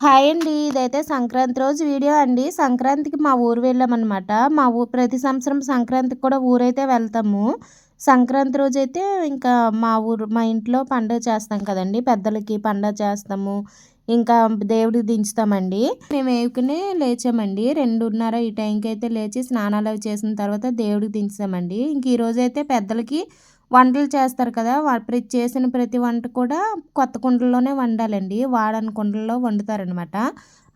Hi అండి ఇదైతే సంక్రాంతి రోజు వీడియో అండి. సంక్రాంతికి మా ఊరు వెళ్ళామన్నమాట. మా ఊరు ప్రతి సంవత్సరం సంక్రాంతికి కూడా ఊరైతే వెళ్తాము. సంక్రాంతి రోజు అయితే ఇంకా మా ఊరు మా ఇంట్లో పండుగ చేస్తాం కదండి. పెద్దలకి పండగ చేస్తాము. ఇంకా దేవుడికి దించుతామండి. మేము వేయుకునే లేచామండి. రెండున్నర ఈ టైంకి అయితే లేచి స్నానాలు అవి చేసిన తర్వాత దేవుడికి దించామండి ఇంక ఈరోజు అయితే పెద్దలకి వంటలు చేస్తారు కదా ప్రతి చేసిన ప్రతి వంట కూడా కొత్త కుండల్లోనే వండాలండి. వాడని కుండల్లో వండుతారనమాట.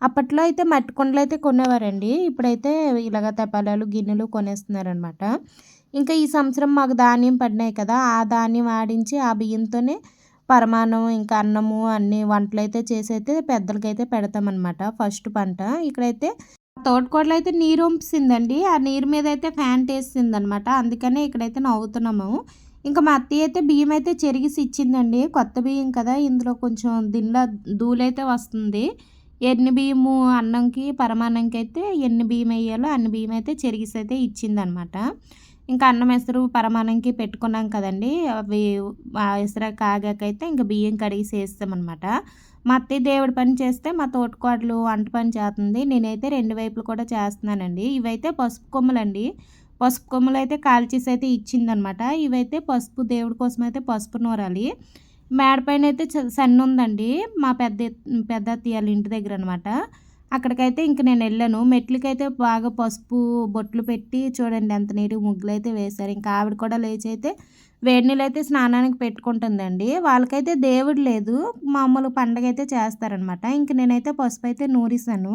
అప్పట్లో అయితే మట్టి కుండలు అయితే కొనేవారండి. ఇప్పుడైతే ఇలాగ తపాలాలు గిన్నెలు కొనేస్తున్నారనమాట. ఇంకా ఈ సంవత్సరం మాకు ధాన్యం పడినాయి కదా ఆ ధాన్యం ఆడించి ఆ బియ్యంతోనే పరమాన్నం ఇంకా అన్నము అన్ని వంటలు అయితే చేసి అయితే పెద్దలకైతే పెడతామన్నమాట ఫస్ట్ పంట. ఇక్కడైతే తోటకోడలు అయితే నీరు వంపిసిందండి ఆ నీరు మీద అయితే ఫ్యాన్ వేసింది అందుకనే ఇక్కడైతే నవ్వుతున్నాము. ఇంకా మా అత్తయ్య అయితే బియ్యం అయితే చెరిగిసి ఇచ్చిందండి. కొత్త బియ్యం కదా ఇందులో కొంచెం దీనిలో ధూళైతే వస్తుంది. ఎన్ని బియ్యము అన్నంకి పరమాన్నంకి అయితే ఎన్ని బియ్యం వేయాలో అన్ని బియ్యం అయితే చెరిగిసి అయితే ఇచ్చిందనమాట. ఇంకా అన్నం ఎసరు పరమాన్నంకి పెట్టుకున్నాం కదండి. అవి ఎసర కాగాకైతే ఇంకా బియ్యం కడిగి వేస్తామన్నమాట మా అత్తయ్య దేవుడి పని చేస్తే మా తోటకోడలు వంట పని చేస్తుంది. నేనైతే రెండు వైపులు కూడా చేస్తున్నానండి. ఇవైతే పసుపు కొమ్మలండి. పసుపు కొమ్ములు అయితే కాల్చేసి అయితే ఇచ్చిందనమాట ఇవైతే పసుపు దేవుడి కోసం అయితే పసుపు నూరాలి. మేడపైన అయితే సన్న ఉందండి. మా పెద్ద పెద్ద అత్తయ్యాల ఇంటి దగ్గర అనమాట అక్కడికైతే ఇంక నేను వెళ్ళాను. మెట్లకైతే బాగా పసుపు బొట్లు పెట్టి చూడండి ఎంత నీటి ముగ్గులు అయితే వేశారు. ఇంకా ఆవిడ కూడా లేచి అయితే వేడి నీళ్ళు అయితే స్నానానికి పెట్టుకుంటుందండి. వాళ్ళకైతే దేవుడు లేదు. మామూలు పండగ అయితే చేస్తారనమాట ఇంక నేనైతే పసుపు అయితే నూరిసాను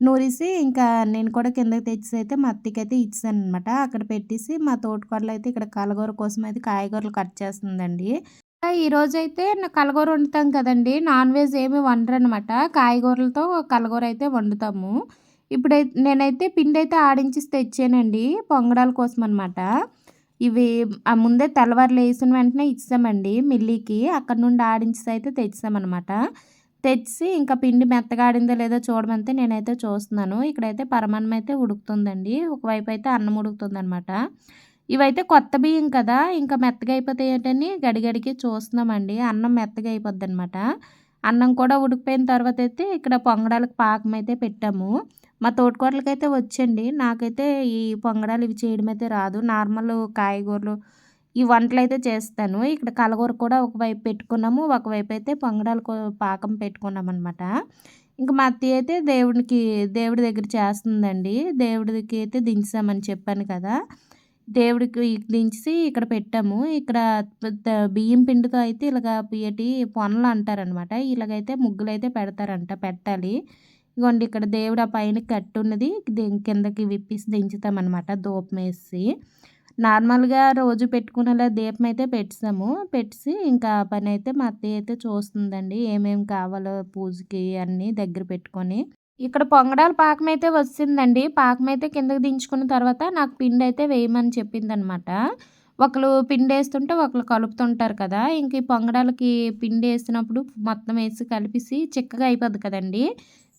నూరిసి ఇంకా నేను కూడా కిందకి తెచ్చేసి అయితే మా అత్తకి అయితే ఇచ్చాను అనమాట అక్కడ పెట్టేసి మా తోటకూరలు అయితే ఇక్కడ కలగూర కోసం అయితే కాయగూరలు కట్ చేస్తుందండి. ఈరోజు అయితే కలగూర వండుతాం కదండి. నాన్ వెజ్ ఏమి వండరు అనమాట కాయగూరలతో కలగూర అయితే వండుతాము. ఇప్పుడైతే నేనైతే పిండి అయితే ఆడించి తెచ్చానండి. పొంగడాల కోసం అనమాట ఇవి ఆ ముందే తెల్లవారులు వేసిన వెంటనే ఇచ్చామండి మిల్లీకి. అక్కడ నుండి ఆడించి అయితే తెచ్చామన్నమాట తెచ్చి ఇంకా పిండి మెత్తగా ఆడిందో లేదో చూడమంతే నేనైతే చూస్తున్నాను. ఇక్కడైతే పరమాన్నం అయితే ఉడుకుతుందండి. ఒకవైపు అయితే అన్నం ఉడుకుతుంది అనమాట ఇవైతే కొత్త బియ్యం కదా ఇంకా మెత్తగా అయిపోతాయి ఏంటని గడిగడికి చూస్తున్నామండి. అన్నం మెత్తగా అయిపోద్ది అనమాట అన్నం కూడా ఉడికిపోయిన తర్వాత అయితే ఇక్కడ పొంగడాలకు పాకం అయితే పెట్టాము. మా తోటకూరలకైతే వచ్చండి. నాకైతే ఈ పొంగడాలు ఇవి చేయడం అయితే రాదు. నార్మల్ కాయగూరలు ఈ వంటలు అయితే చేస్తాను. ఇక్కడ కలగూర కూడా ఒకవైపు పెట్టుకున్నాము ఒకవైపు అయితే పొంగడాలు పాకం పెట్టుకున్నాం అనమాట ఇంకా మా అత్తయ్య అయితే దేవుడికి దేవుడి దగ్గర చేస్తుందండి. దేవుడికి అయితే దించామని చెప్పాను కదా. దేవుడికి దించి ఇక్కడ పెట్టాము. ఇక్కడ బియ్యం పిండితో అయితే ఇలాగ పియటి పొనలు అంటారనమాట ఇలాగైతే ముగ్గులు అయితే పెడతారంట పెట్టాలి. ఇగోండి ఇక్కడ దేవుడు ఆ పైన కట్టున్నది. కిందకి విప్పిసి దించుతామన్నమాట. దూపం వేసి. నార్మల్గా రోజు పెట్టుకునేలా దీపం అయితే పెట్టాము పెట్టి ఇంకా పని అయితే మా అత్తయ్య అయితే చూస్తుందండి ఏమేమి కావాలో పూజకి అన్నీ దగ్గర పెట్టుకొని. ఇక్కడ పొంగడాల పాకం అయితే వచ్చిందండి. పాకం అయితే కిందకి దించుకున్న తర్వాత నాకు పిండి అయితే వేయమని చెప్పిందనమాట. ఒకరు పిండి వేస్తుంటే ఒకరు కలుపుతుంటారు కదా ఇంక ఈ పొంగడాలకి పిండి వేసినప్పుడు మొత్తం వేసి కలిపేసి చిక్కగా అయిపోద్ది కదండి.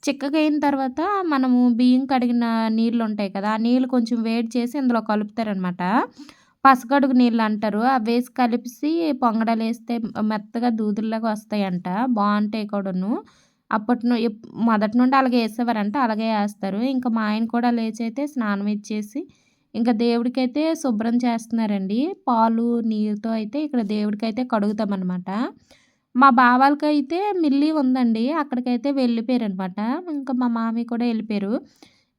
చిక్కగా అయిన తర్వాత మనము బియ్యం కడిగిన నీళ్ళు ఉంటాయి కదా ఆ నీళ్ళు కొంచెం వేడి చేసి ఇందులో కలుపుతారనమాట. పసగడుగు నీళ్ళు అంటారు. అవి వేసి కలిపి పొంగడాలు వేస్తే మెత్తగా దూదుల్లాగా వస్తాయంట. బాగుంటాయి కూడాను. అప్పటి మొదటి నుండి అలాగే వేసేవారంట అలాగే వేస్తారు. ఇంకా మా ఆయన కూడా లేచి అయితే స్నానం ఇచ్చేసి ఇంకా దేవుడికైతే శుభ్రం చేస్తున్నారండి. పాలు నీరుతో అయితే ఇక్కడ దేవుడికైతే కడుగుతామన్నమాట మా బావాలకైతే మిల్లి ఉందండి. అక్కడికైతే వెళ్ళిపోయారు అనమాట ఇంకా మా మామీ కూడా వెళ్ళిపోయారు.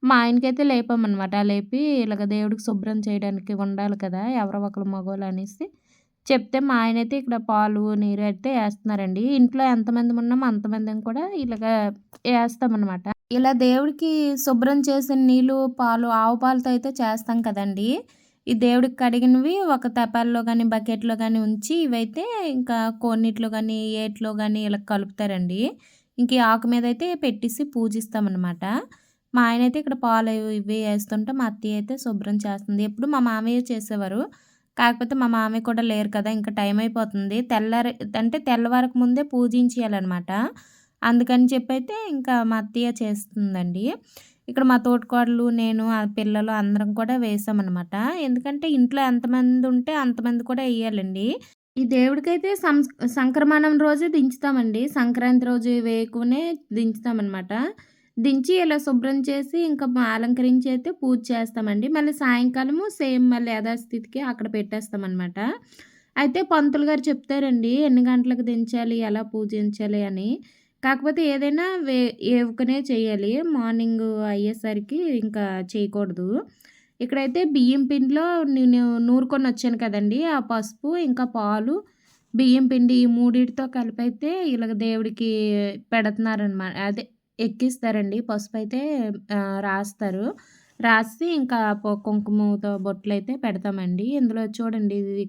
మా ఆయనకైతే లేపామన్నమాట లేపి ఇలాగ దేవుడికి శుభ్రం చేయడానికి ఉండాలి కదా ఎవరో ఒకరు మగవాళ్ళు అనేసి చెప్తే మా ఆయన అయితే ఇక్కడ పాలు నీరు అయితే వేస్తున్నారండి. ఇంట్లో ఎంతమంది ఉన్నామో అంతమందిని కూడా ఇలాగ వేస్తామన్నమాట ఇలా దేవుడికి శుభ్రం చేసిన నీళ్ళు పాలు ఆవు పాలతో అయితే చేస్తాం కదండీ. ఈ దేవుడికి కడిగినవి ఒక తపాల్లో కానీ బకెట్లో కానీ ఉంచి ఇవైతే ఇంకా కొన్నిట్లో కానీ ఏట్లో కానీ ఇలా కలుపుతారండి. ఇంక ఆకు మీద అయితే పెట్టేసి పూజిస్తామన్నమాట. మా ఆయన అయితే ఇక్కడ పాలు ఇవి వేస్తుంటే మా అత్తయ్య అయితే శుభ్రం చేస్తుంది. ఎప్పుడు మా మామయ్య చేసేవారు. కాకపోతే మా మామయ్య కూడా లేరు కదా ఇంకా టైం అయిపోతుంది. తెల్లారి అంటే తెల్లవారకు ముందే పూజించేయాలన్నమాట. అందుకని చెప్పి అయితే ఇంకా మా అత్తయ్య చేస్తుందండి. ఇక్కడ మా తోటకోడలు నేను ఆ పిల్లలు అందరం కూడా వేసామన్నమాట. ఎందుకంటే ఇంట్లో ఎంతమంది ఉంటే అంతమంది కూడా వేయాలండి. ఈ దేవుడికైతే సం సంక్రమణం రోజే దించుతామండి. సంక్రాంతి రోజు వేకునే దించుతామన్నమాట. దించి ఇలా శుభ్రం చేసి ఇంకా అలంకరించి అయితే పూజ చేస్తామండి. మళ్ళీ సాయంకాలము సేమ్ మళ్ళీ యథాస్థితికి అక్కడ పెట్టేస్తామన్నమాట. అయితే పంతులు గారు చెప్తారండి ఎన్ని గంటలకు దించాలి ఎలా పూజించాలి అని. కాకపోతే ఏదైనా వే ఏవుకనే చేయాలి మార్నింగ్ అయ్యేసరికి ఇంకా చేయకూడదు ఇక్కడైతే బియ్యం పిండిలో నేను నూరుకొని వచ్చాను కదండీ! ఆ పసుపు, ఇంకా పాలు, బియ్యం పిండి ఈ మూడింటితో కలిపైతే ఇలాగ దేవుడికి పెడుతున్నారనమాట. అదే ఎక్కిస్తారండి. పసుపు అయితే రాస్తారు. రాసి ఇంకా కుంకుమతో బొట్టలు బొట్లయితే పెడతామండి. ఇందులో చూడండి ఇది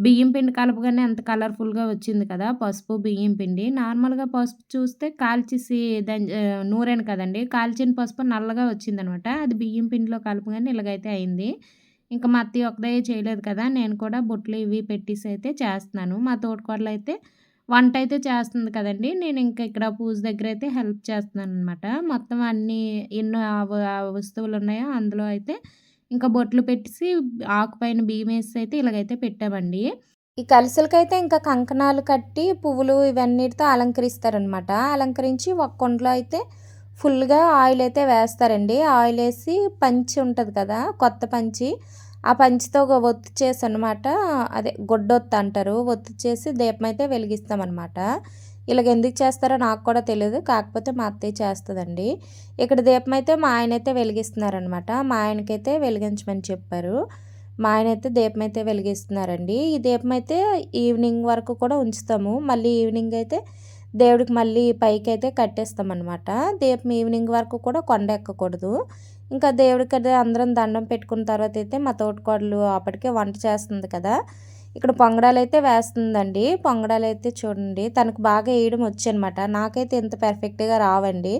బియ్యం పిండి కలపగానే ఎంత కలర్‌ఫుల్‌గా వచ్చింది కదా! పసుపు, బియ్యం పిండి. నార్మల్‌గా పసుపు చూస్తే కాల్చేసి దాని నూరేను నూరాను కాల్చిన పసుపు నల్లగా వచ్చిందనమాట. అది బియ్యం పిండిలో కలపగానే ఇలాగైతే అయింది. ఇంకా మా అత్తయ్య ఒక్కదే చేయలేదు కదా! నేను కూడా బొట్లు ఇవి పెట్టేసి అయితే చేస్తున్నాను. మా తోటికోడలైతే వంట అయితే చేస్తుంది కదండీ! నేను ఇంకా ఇక్కడ పూజ దగ్గర అయితే హెల్ప్ చేస్తున్నాను అనమాట మొత్తం అన్నీ ఎన్నో వస్తువులు ఉన్నాయో అందులో అయితే ఇంకా బొట్లు పెట్టేసి ఆకు పైన బియ్యమేసి అయితే ఇలాగైతే పెట్టామండి. ఈ కలశలకైతే ఇంకా కంకణాలు కట్టి పువ్వులు ఇవన్నిటితో అలంకరిస్తారనమాట. అలంకరించి ఒక కుండలో అయితే ఫుల్‌గా ఆయిల్ అయితే వేస్తారండి. ఆయిల్ వేసి పంచి ఉంటుంది కదా! కొత్త పంచి ఆ పంచితో ఒక ఒత్తు చేసి అనమాట అదే గొడ్డొత్తు అంటారు. ఒత్తు చేసి దీపం అయితే వెలిగిస్తామనమాట. ఇలాగ ఎందుకు చేస్తారో నాకు కూడా తెలియదు కాకపోతే మా అత్తయ్య చేస్తుందండి. ఇక్కడ దీపం అయితే మా ఆయన అయితే వెలిగిస్తున్నారనమాట. మా ఆయనకైతే వెలిగించమని చెప్పారు. మా ఆయన అయితే దీపం అయితే వెలిగిస్తున్నారండి. ఈ దీపం అయితే ఈవినింగ్ వరకు కూడా ఉంచుతాము. మళ్ళీ ఈవినింగ్ అయితే దేవుడికి మళ్ళీ పైకి అయితే కట్టేస్తామన్నమాట దీపం ఈవినింగ్ వరకు కూడా కొండ ఎక్కకూడదు. ఇంకా దేవుడికి అందరం దండం పెట్టుకున్న తర్వాత అయితే మా తోటకోడలు అప్పటికే వంట చేస్తుంది కదా. ఇక్కడ పొంగడాలు అయితే వేస్తుందండి. పొంగడాలు అయితే చూడండి. తనకు బాగా వేయడం వచ్చనమాట. నాకైతే ఎంత పెర్ఫెక్ట్గా రావండి.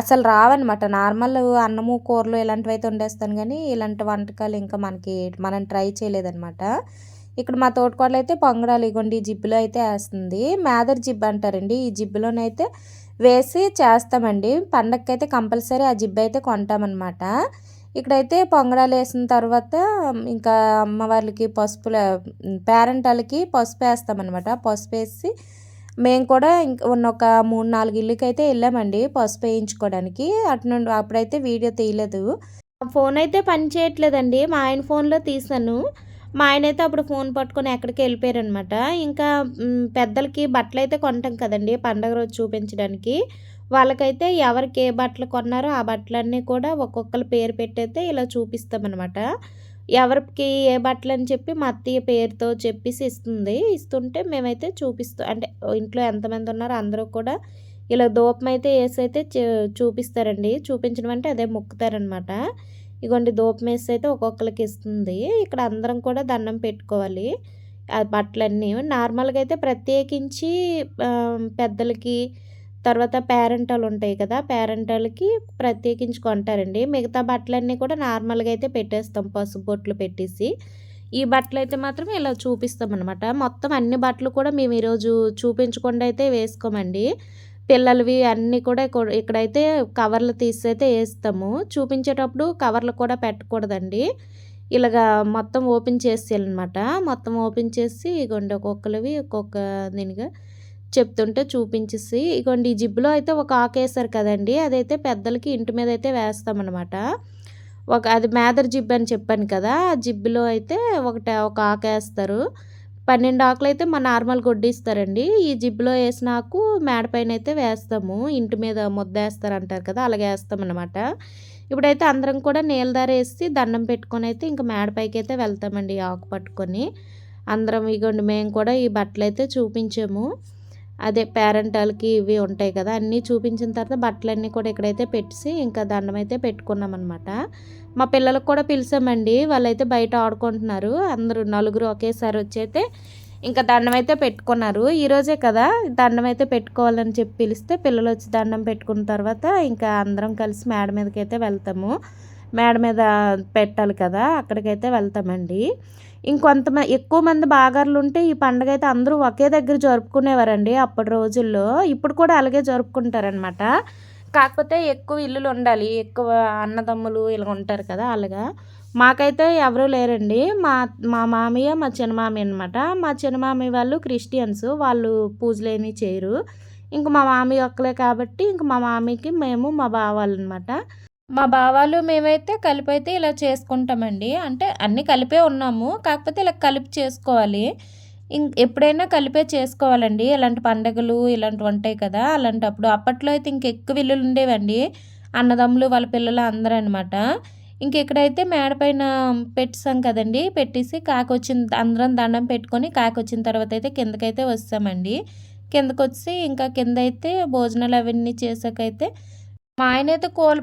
అసలు రావన్నమాట నార్మల్ అన్నము కూరలు ఇలాంటివి అయితే వండేస్తాను కానీ ఇలాంటి వంటకాలు ఇంకా మనకి మనం ట్రై చేయలేదన్నమాట ఇక్కడ మా తోటకోడలు అయితే పొంగడాలు ఇగోండి ఈ జిబ్బులో అయితే వేస్తుంది. మేదర్ జిబ్బు అంటారండి. ఈ జిబ్బులోనైతే వేసి చేస్తామండి. పండగకైతే కంపల్సరీ ఆ జిబ్బు అయితే కొంటామన్నమాట ఇక్కడైతే పొంగడాలు వేసిన తర్వాత ఇంకా అమ్మవారికి పసుపు పేరెంట్ పేరెంటాలకి పసుపు వేస్తామన్నమాట. పసుపు వేసి మేము కూడా ఇంక ఉన్న ఒక మూడు నాలుగు ఇళ్ళకి అయితే వెళ్ళామండి పసుపు వేయించుకోవడానికి. అటు నుండి అప్పుడైతే వీడియో తీయలేదు. ఫోన్ అయితే పని చేయట్లేదండి. మా ఆయన ఫోన్లో తీసాను మా ఆయన అయితే అప్పుడు ఫోన్ పట్టుకొని ఎక్కడికి వెళ్ళిపోయారనమాట ఇంకా పెద్దలకి బట్టలు అయితే కొంటాం కదండి పండగ రోజు చూపించడానికి. వాళ్ళకైతే ఎవరికి ఏ బట్టలు కొన్నారో ఆ బట్టలన్నీ కూడా ఒక్కొక్కరి పేరు పెట్టయితే ఇలా చూపిస్తామన్నమాట. ఎవరికి ఏ బట్టలు అని చెప్పి మా అత్తయ్య పేరుతో చెప్పేసి ఇస్తుంది. ఇస్తుంటే మేమైతే చూపిస్తూ అంటే ఇంట్లో ఎంతమంది ఉన్నారో అందరూ కూడా ఇలా దూపం అయితే వేసి అయితే చూపిస్తారండి. చూపించడం అంటే అదే మొక్కుతారనమాట ఇగోండి దూపమేసి అయితే ఒక్కొక్కరికి ఇస్తుంది ఇక్కడ అందరం కూడా దండం పెట్టుకోవాలి. బట్టలన్నీ. నార్మల్గా అయితే ప్రత్యేకించి పెద్దలకి తర్వాత పేరెంటాలు ఉంటాయి కదా పేరెంటలకి ప్రత్యేకించి కొంటారండి. మిగతా బట్టలన్నీ కూడా నార్మల్గా అయితే పెట్టేస్తాం పసుపు బొట్లు పెట్టేసి. ఈ బట్టలు అయితే మాత్రం ఇలా చూపిస్తాం అనమాట మొత్తం అన్ని బట్టలు కూడా మేము ఈరోజు చూపించకుండా అయితే వేసుకోమండి. పిల్లలవి అన్నీ కూడా ఇక్కడైతే కవర్లు తీసి అయితే వేస్తాము చూపించేటప్పుడు కవర్లు కూడా పెట్టకూడదండి. ఇలాగా మొత్తం ఓపెన్ చేసేయాలన్నమాట. అనమాట మొత్తం ఓపెన్ చేసి ఇగోండి ఒక్కొక్కరివి ఒక్కొక్క దీనిగా చెప్తుంటే చూపించేసి ఇగోండి ఈ జిబ్బులో అయితే ఒక ఆకు వేస్తారు కదండి. అదైతే పెద్దలకి ఇంటి మీద అయితే వేస్తామన్నమాట. ఒక అది మేదర్ జిబ్బు అని చెప్పాను కదా. ఆ జిబ్బులో అయితే ఒకటి ఒక ఆకు వేస్తారు పన్నెండు ఆకులు అయితే మా నార్మల్ గొడ్డిస్తారండి. ఈ జిబ్బులో వేసిన ఆకు మేడపైన అయితే వేస్తాము. ఇంటి మీద ముద్ద వేస్తారు అంటారు కదా అలాగే వేస్తామన్నమాట. ఇప్పుడైతే అందరం కూడా నీళ్ళదార వేసి దండం పెట్టుకొని అయితే ఇంకా మేడపైకి అయితే వెళ్తామండి ఆకు పట్టుకొని. అందరం ఇగోండి మేము కూడా ఈ బట్టలు అయితే చూపించాము. అదే పేరెంటాలకి ఇవి ఉంటాయి కదా అన్నీ చూపించిన తర్వాత బట్టలన్నీ కూడా ఇక్కడైతే పెట్టేసి ఇంకా దండం అయితే అనమాట మా పిల్లలకు కూడా పిలిచామండి వాళ్ళైతే బయట ఆడుకుంటున్నారు అందరూ నలుగురు ఒకేసారి వచ్చైతే ఇంకా దండం అయితే పెట్టుకున్నారు ఈరోజే కదా దండం అయితే పెట్టుకోవాలని చెప్పి పిలిస్తే పిల్లలు వచ్చి దండం పెట్టుకున్న తర్వాత ఇంకా అందరం కలిసి మేడ మీదకి అయితే వెళ్తాము. మేడ మీద పెట్టాలి కదా అక్కడికైతే వెళ్తామండి. ఇంకొంతమంది ఎక్కువ మంది బాగారులు ఉంటే ఈ పండుగ అయితే అందరూ ఒకే దగ్గర జరుపుకునేవారండి అప్పటి రోజుల్లో. ఇప్పుడు కూడా అలాగే జరుపుకుంటారనమాట కాకపోతే ఎక్కువ ఇల్లులు ఉండాలి. ఎక్కువ అన్నదమ్ములు ఇలా ఉంటారు కదా అలాగా. మాకైతే ఎవరూ లేరండి. మా మా మామయ్య మా చిన్నమామయ్య అనమాట మా చిన్నమామయ్య వాళ్ళు క్రిస్టియన్స్. వాళ్ళు పూజలేమి చేయరు. ఇంక మా మామయ్య ఒక్కలే కాబట్టి ఇంక మా మామయ్యకి మేము మా బావాళ్ళు అనమాట మా బావాలు మేమైతే కలిపైతే ఇలా చేసుకుంటామండి. అంటే అన్నీ కలిపే ఉన్నాము. కాకపోతే ఇలా కలిపి చేసుకోవాలి. ఇం ఎప్పుడైనా కలిపే చేసుకోవాలండి. ఇలాంటి పండగలు ఇలాంటివి ఉంటాయి కదా. అలాంటప్పుడు అప్పట్లో అయితే ఇంకెక్కువ ఇల్లులు ఉండేవండి. అన్నదమ్ములు వాళ్ళ పిల్లలు అందరూ అనమాట ఇంక ఇక్కడైతే మేడ పైన పెట్టాం కదండి. పెట్టేసి కాకొచ్చిన అందరం దండం పెట్టుకొని కాకొచ్చిన తర్వాత అయితే కిందకైతే వస్తామండి. కిందకు వచ్చి ఇంకా కింద అయితే భోజనాలు అవన్నీ చేసాకైతే మా ఆయన అయితే కోళ్ళ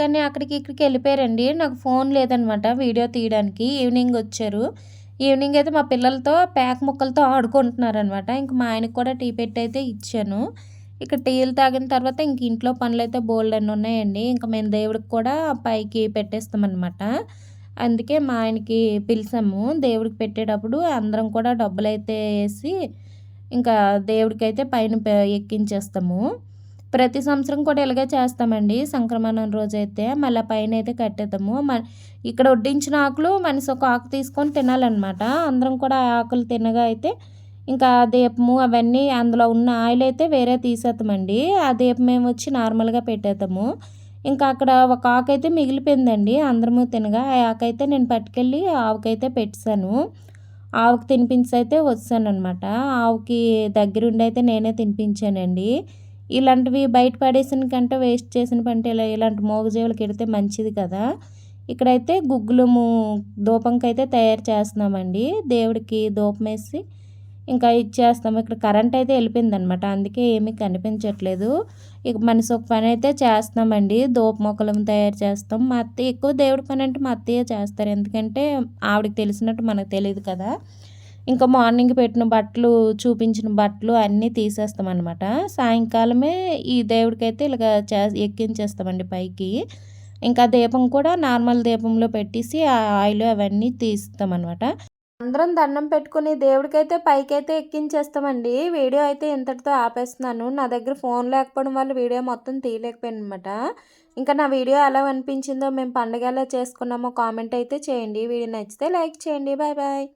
కానీ అక్కడికి ఇక్కడికి వెళ్ళిపోయారండి. నాకు ఫోన్ లేదనమాట వీడియో తీయడానికి. ఈవినింగ్ వచ్చారు. ఈవినింగ్ అయితే మా పిల్లలతో ప్యాక్ ముక్కలతో ఆడుకుంటున్నారనమాట. ఇంక మా ఆయనకు కూడా టీ పెట్టి అయితే ఇచ్చాను. ఇక టీలు తాగిన తర్వాత ఇంక ఇంట్లో పనులు అయితే బోల్డ్ అన్నీ ఉన్నాయండి. ఇంకా మేము దేవుడికి కూడా పైకి పెట్టేస్తామన్నమాట అందుకే మా ఆయనకి పిలిచాము. దేవుడికి పెట్టేటప్పుడు అందరం కూడా డబ్బులు అయితే వేసి ఇంకా దేవుడికైతే పైన ఎక్కించేస్తాము. ప్రతి సంవత్సరం కూడా ఇలాగే చేస్తామండి. సంక్రమణం రోజైతే మళ్ళీ పైన అయితే కట్టేద్దాము. మ ఇక్కడ వడ్డించిన ఆకులు మనిషి ఒక ఆకు తీసుకొని తినాలన్నమాట. అందరం కూడా ఆకులు తినగా అయితే ఇంకా దీపము అవన్నీ అందులో ఉన్న ఆయిల్ అయితే వేరే తీసేద్దామండి. ఆ దీపం మేము వచ్చి నార్మల్గా పెట్టేద్దాము. ఇంకా అక్కడ ఒక ఆకు అయితే మిగిలిపోయిందండి. అందరము తినగా ఆ ఆకు అయితే నేను పట్టుకెళ్ళి ఆవుకైతే పెట్టాను ఆవుకి తినిపించి అయితే వచ్చాను అనమాట ఆవుకి దగ్గరుండి అయితే నేనే తినిపించానండి. ఇలాంటివి బయట పడేసిన కంటే వేస్ట్ చేసిన పంట ఇలా ఇలాంటి మోగజీవులకి ఎడితే మంచిది కదా. ఇక్కడైతే గుగ్గులము దూపంకి అయితే తయారు చేస్తున్నామండి. దేవుడికి దూపం వేసి ఇంకా ఇచ్చేస్తాము ఇక్కడ కరెంట్ అయితే వెళ్ళిపోయింది అనమాట అందుకే ఏమీ కనిపించట్లేదు. ఇక మనిషి ఒక పని అయితే చేస్తామండి దూప మొక్కలను తయారు చేస్తాం. మా అత్తయ్య ఎక్కువ దేవుడి పని అంటే మా అత్తయ్య చేస్తారు. ఎందుకంటే ఆవిడకి తెలిసినట్టు మనకు తెలియదు కదా. ఇంకా మార్నింగ్ పెట్టిన బట్టలు చూపించిన బట్టలు అన్నీ తీసేస్తాం అనమాట సాయంకాలమే ఈ దేవుడికైతే ఇలాగ చే ఎక్కించేస్తామండి పైకి. ఇంకా దీపం కూడా నార్మల్ దీపంలో పెట్టేసి ఆ ఆయిల్ అవన్నీ తీస్తామన్నమాట. అందరం దండం పెట్టుకుని దేవుడికైతే పైకైతే ఎక్కించేస్తామండి. వీడియో అయితే ఇంతటితో ఆపేస్తున్నాను. నా దగ్గర ఫోన్ లేకపోవడం వల్ల వీడియో మొత్తం తీయలేకపోయాను అనమాట ఇంకా నా వీడియో ఎలా అనిపించిందో మేము పండుగ ఎలా చేసుకున్నామో కామెంట్ అయితే చేయండి. వీడియో నచ్చితే లైక్ చేయండి. Bye bye.